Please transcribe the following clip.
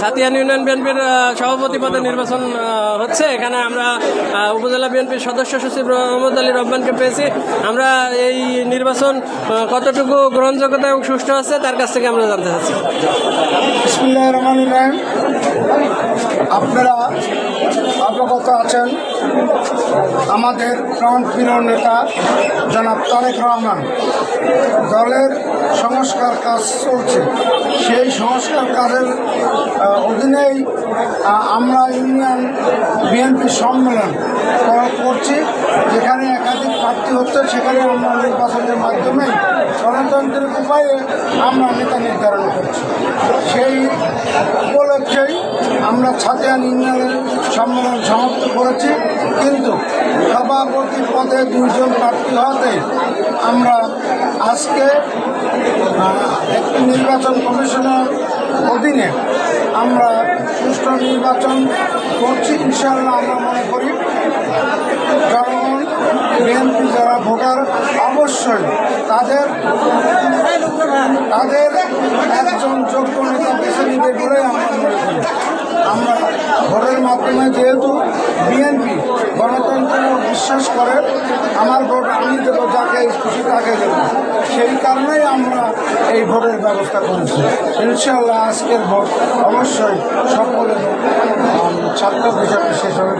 সাতিয়ান union বিএনপির সভাপতি পদে নির্বাচন হচ্ছে। এখানে আমরা উপজেলা বিএনপির সদস্য সচিব মোহাম্মদ আলী রহমানকে পেয়েছি। আমরা এই নির্বাচন কতটুকু গ্রহণযোগ্যতা এবং সুষ্ঠু আছে তার কাছ থেকে আমরা জানতে চাচ্ছি। আপনারা অবগত আছেন আমাদের প্রাণপ্রিয় নেতা জনাব তারেক রহমান। দলের সংস্কার কাজ চলছে। সেই সংস্কার কাজের অধীনেই আমরা ইউনিয়ন বিএনপি সম্মেলন করছি। যেখানে একাধিক প্রার্থী হচ্ছে, সেখানে আমরা নির্বাচনের মাধ্যমে গণতান্ত্রিক উপায়ে আমরা নেতা নির্ধারণ করছি। সেই উপলক্ষেই আমরা ছাতিয়ান ইউনিয়নের সম্মেলন সমাপ্ত করেছি। কিন্তু সভাপতি পদে দুইজন প্রার্থী হতে আমরা আজকে একটি নির্বাচন কমিশনের অধীনে আমরা সুষ্ঠু নির্বাচন করছি, ইনশাআল্লাহ আমরা মনে করি জনগণ, বিএনপি যারা ভোটার, অবশ্যই তাদের তাদের একজন যোগ্য নেতা বেছে নিতে বলে আমরা মনে করি আমরা ভোটের মাধ্যমে যেহেতু বিএনপি গণতন্ত্র বিশ্বাস করে, আমার ভোট আমি দেবো, যাকে খুশি তাকে দেব। সেই কারণেই আমরা এই ভোটের ব্যবস্থা করেছি। ইনশাল্লাহ আজকের ভোট অবশ্যই সকলের ছাত্র হিসাবে শেষ হবে।